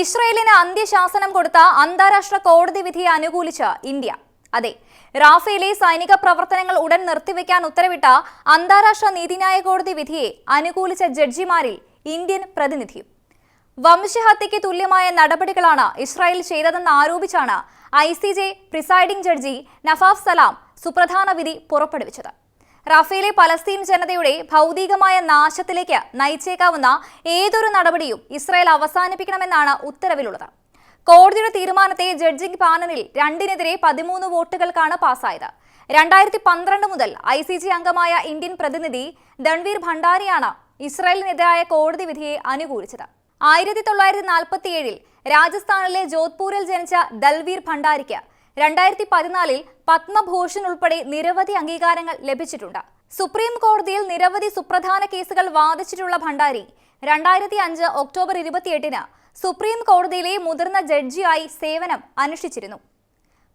ഇസ്രയേലിന് അന്ത്യശാസനം കൊടുത്ത അന്താരാഷ്ട്ര കോടതി വിധിയെ അനുകൂലിച്ച് ഇന്ത്യ. അതെ റാഫേലെ സൈനിക പ്രവർത്തനങ്ങൾ ഉടൻ നിർത്തിവെക്കാൻ ഉത്തരവിട്ട അന്താരാഷ്ട്ര നീതിന്യായ കോടതി വിധിയെ അനുകൂലിച്ച ജഡ്ജിമാരിൽ ഇന്ത്യൻ പ്രതിനിധിയും. വംശഹത്യയ്ക്ക് തുല്യമായ നടപടികളാണ് ഇസ്രായേൽ ചെയ്തതെന്ന് ആരോപിച്ചാണ് I C J presiding judge Nawaf Salam സുപ്രധാന വിധി പുറപ്പെടുവിച്ചത്. റഫേലെ പലസ്തീൻ ജനതയുടെ ഭൗതികമായ നാശത്തിലേക്ക് നയിച്ചേക്കാവുന്ന ഏതൊരു നടപടിയും ഇസ്രായേൽ അവസാനിപ്പിക്കണമെന്നാണ് ഉത്തരവിലുള്ളത്. കോടതിയുടെ തീരുമാനത്തെ ജഡ്ജിംഗ് പാനലിൽ രണ്ടിനെതിരെ പതിമൂന്ന് വോട്ടുകൾക്കാണ് പാസായത് രണ്ടായിരത്തി പന്ത്രണ്ട് മുതൽ ഐ സി ജി അംഗമായ ഇന്ത്യൻ പ്രതിനിധി ദൺവീർ ഭണ്ഡാരിയാണ് ഇസ്രായേലിനെതിരായ കോടതി വിധിയെ അനുകൂലിച്ചത്. ആയിരത്തി തൊള്ളായിരത്തി നാൽപ്പത്തിയേഴിൽ രാജസ്ഥാനിലെ ജോധ്പൂരിൽ ജനിച്ച ദൽവീർ ഭണ്ഡാരിക്ക് രണ്ടായിരത്തി പതിനാലിൽ പത്മഭൂഷൺ ഉൾപ്പെടെ നിരവധി അംഗീകാരങ്ങൾ ലഭിച്ചിട്ടുണ്ട്. സുപ്രീം കോടതിയിൽ നിരവധി സുപ്രധാന കേസുകൾ വാദിച്ചിട്ടുള്ള ഭണ്ഡാരി രണ്ടായിരത്തി അഞ്ച് ഒക്ടോബർ ഇരുപത്തിയെട്ടിന് സുപ്രീം കോടതിയിലെ മുതിർന്ന ജഡ്ജിയായി സേവനം അനുഷ്ഠിച്ചിരുന്നു.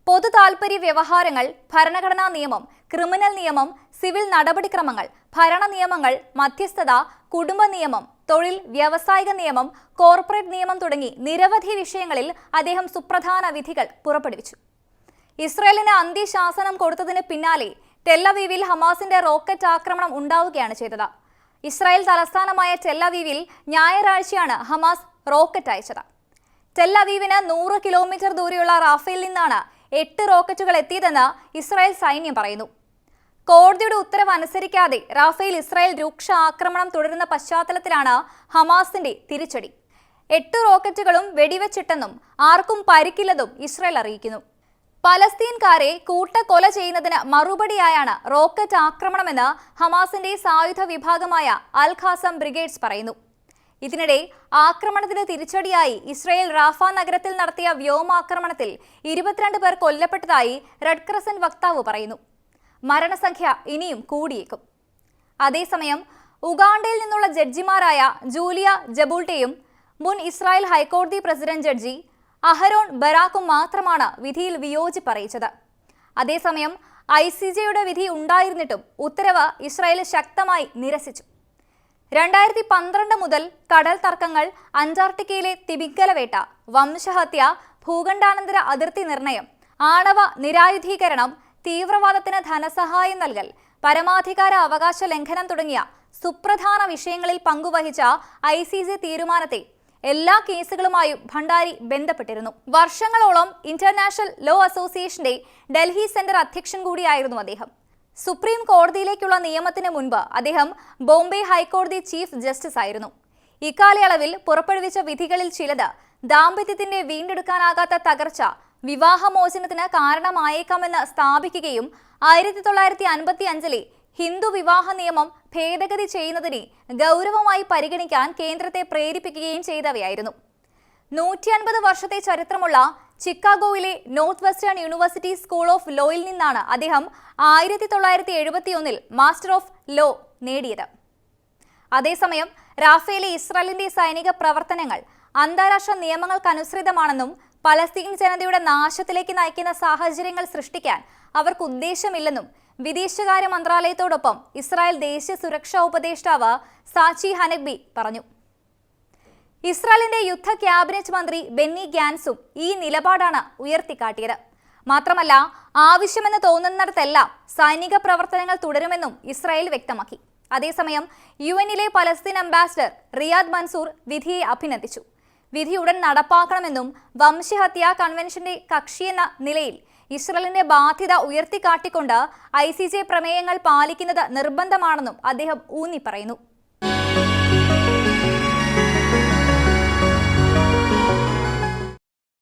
പൊതു താൽപര്യ വ്യവഹാരങ്ങൾ ഭരണഘടനാ നിയമം ക്രിമിനൽ നിയമം സിവിൽ നടപടിക്രമങ്ങൾ ഭരണ നിയമങ്ങൾ മധ്യസ്ഥത കുടുംബ നിയമം തൊഴിൽ വ്യാവസായിക നിയമം കോർപ്പറേറ്റ് നിയമം തുടങ്ങി നിരവധി വിഷയങ്ങളിൽ അദ്ദേഹം സുപ്രധാന വിധികൾ പുറപ്പെടുവിച്ചു. ഇസ്രയേലിന് അന്ത്യശാസനം കൊടുത്തതിന് പിന്നാലെ ടെല്ലവീവിൽ ഹമാസിന്റെ റോക്കറ്റ് ആക്രമണം ഉണ്ടാവുകയാണ് ചെയ്തത്. ഇസ്രായേൽ തലസ്ഥാനമായ ടെല്ലവീവിൽ ഞായറാഴ്ചയാണ് ഹമാസ് റോക്കറ്റ് അയച്ചത്. ടെല്ലവീവിന് നൂറ് കിലോമീറ്റർ ദൂരെയുള്ള റാഫേൽ നിന്നാണ് എട്ട് റോക്കറ്റുകൾ എത്തിയതെന്ന് ഇസ്രായേൽ സൈന്യം പറയുന്നു. കോടതിയുടെ ഉത്തരവ് അനുസരിക്കാതെ റാഫേൽ ഇസ്രായേൽ രൂക്ഷ ആക്രമണം തുടരുന്ന പശ്ചാത്തലത്തിലാണ് ഹമാസിന്റെ തിരിച്ചടി. എട്ട് റോക്കറ്റുകളും വെടിവെച്ചിട്ടെന്നും ആർക്കും പരിക്കില്ലെന്നും ഇസ്രായേൽ അറിയിക്കുന്നു. പലസ്തീൻകാരെ കൂട്ടക്കൊല ചെയ്യുന്നതിന് മറുപടിയായാണ് റോക്കറ്റ് ആക്രമണമെന്ന് ഹമാസിന്റെ സായുധ വിഭാഗമായ അൽ ഖാസം ബ്രിഗേഡ്സ് പറയുന്നു. ഇതിനിടെ ആക്രമണത്തിന് തിരിച്ചടിയായി ഇസ്രയേൽ റാഫ നഗരത്തിൽ നടത്തിയ വ്യോമാക്രമണത്തിൽ ഇരുപത്തിരണ്ട് പേർ കൊല്ലപ്പെട്ടതായി റെഡ് ക്രസന്റ് വക്താവ് പറയുന്നു. മരണസംഖ്യ ഇനിയും കൂടിയേക്കും. അതേസമയം ഉഗാണ്ടയിൽ നിന്നുള്ള ജഡ്ജിമാരായ ജൂലിയ ജബൂൾട്ടയും മുൻ ഇസ്രായേൽ ഹൈക്കോടതി പ്രസിഡന്റ് ജഡ്ജി അഹരോൺ ബറാക്കും മാത്രമാണ് വിധിയിൽ വിയോജിപ്പ് അറിയിച്ചത്. അതേസമയം ഐ സി ജെയുടെ വിധി ഉണ്ടായിരുന്നിട്ടും ഉത്തരവ് ഇസ്രായേൽ ശക്തമായി നിരസിച്ചു. രണ്ടായിരത്തി പന്ത്രണ്ട് മുതൽ കടൽ തർക്കങ്ങൾ അന്റാർട്ടിക്കയിലെ തിമിംഗലവേട്ട വംശഹത്യ ഭൂഖണ്ഡാനന്തര അതിർത്തി നിർണയം ആണവ നിരായുധീകരണം തീവ്രവാദത്തിന് ധനസഹായം നൽകൽ പരമാധികാര അവകാശ ലംഘനം തുടങ്ങിയ സുപ്രധാന വിഷയങ്ങളിൽ പങ്കുവഹിച്ച ഐ സി തീരുമാനത്തെ എല്ലാ കേസുകളുമായും ഭണ്ഡാരി ബന്ധപ്പെട്ടിരുന്നു. വർഷങ്ങളോളം ഇന്റർനാഷണൽ ലോ അസോസിയേഷന്റെ ഡൽഹി സെന്റർ അധ്യക്ഷൻ കൂടിയായിരുന്നു അദ്ദേഹം. സുപ്രീം കോടതിയിലേക്കുള്ള നിയമത്തിന് മുൻപ് അദ്ദേഹം ബോംബെ ഹൈക്കോടതി ചീഫ് ജസ്റ്റിസ് ആയിരുന്നു. ഇക്കാലയളവിൽ പുറപ്പെടുവിച്ച വിധികളിൽ ചിലത് ദാമ്പത്യത്തിന്റെ വീണ്ടെടുക്കാനാകാത്ത തകർച്ച വിവാഹമോചനത്തിന് കാരണമായേക്കാമെന്ന് സ്ഥാപിക്കുകയും ആയിരത്തി തൊള്ളായിരത്തി അൻപത്തി അഞ്ചിലെ ഹിന്ദു വിവാഹ നിയമം ഭേദഗതി ചെയ്യുന്നതിനെ ഗൗരവമായി പരിഗണിക്കാൻ കേന്ദ്രത്തെ പ്രേരിപ്പിക്കുകയും ചെയ്തവയായിരുന്നു. നൂറ്റി അൻപത് വർഷത്തെ ചരിത്രമുള്ള ചിക്കാഗോയിലെ north western university school of ലോയിൽ നിന്നാണ് അദ്ദേഹം ആയിരത്തി തൊള്ളായിരത്തി എഴുപത്തി ഒന്നിൽ മാസ്റ്റർ ഓഫ് ലോ നേടിയത്. അതേസമയം റാഫേലെ ഇസ്രായേലിന്റെ സൈനിക പ്രവർത്തനങ്ങൾ അന്താരാഷ്ട്ര നിയമങ്ങൾക്കനുസൃതമാണെന്നും പലസ്തീൻ ജനതയുടെ നാശത്തിലേക്ക് നയിക്കുന്ന സാഹചര്യങ്ങൾ സൃഷ്ടിക്കാൻ അവർക്ക് ഉദ്ദേശമില്ലെന്നും വിദേശകാര്യ മന്ത്രാലയത്തോടൊപ്പം ഇസ്രായേൽ ദേശീയ സുരക്ഷാ ഉപദേഷ്ടാവ് സാച്ചി ഹനഗ്ബി പറഞ്ഞു. ഇസ്രായേലിന്റെ യുദ്ധ ക്യാബിനറ്റ് മന്ത്രി ബെന്നി ഗ്യാൻസും ഈ നിലപാടാണ് ഉയർത്തിക്കാട്ടിയത്. മാത്രമല്ല ആവശ്യമെന്ന് തോന്നുന്നിടത്തെല്ലാം സൈനിക പ്രവർത്തനങ്ങൾ തുടരുമെന്നും ഇസ്രായേൽ വ്യക്തമാക്കി. അതേസമയം യു എന്നിലെ പലസ്തീൻ അംബാസിഡർ റിയാദ് മൻസൂർ വിധിയെ അഭിനന്ദിച്ചു. വിധി ഉടൻ നടപ്പാക്കണമെന്നും വംശഹത്യാ കൺവെൻഷന്റെ കക്ഷിയെന്ന നിലയിൽ ഇസ്രയേലിന്റെ ബാധ്യത ഉയർത്തിക്കാട്ടിക്കൊണ്ട് ഐ സി ജെ പ്രമേയങ്ങൾ പാലിക്കുന്നത് നിർബന്ധമാണെന്നും അദ്ദേഹം ഊന്നി പറയുന്നു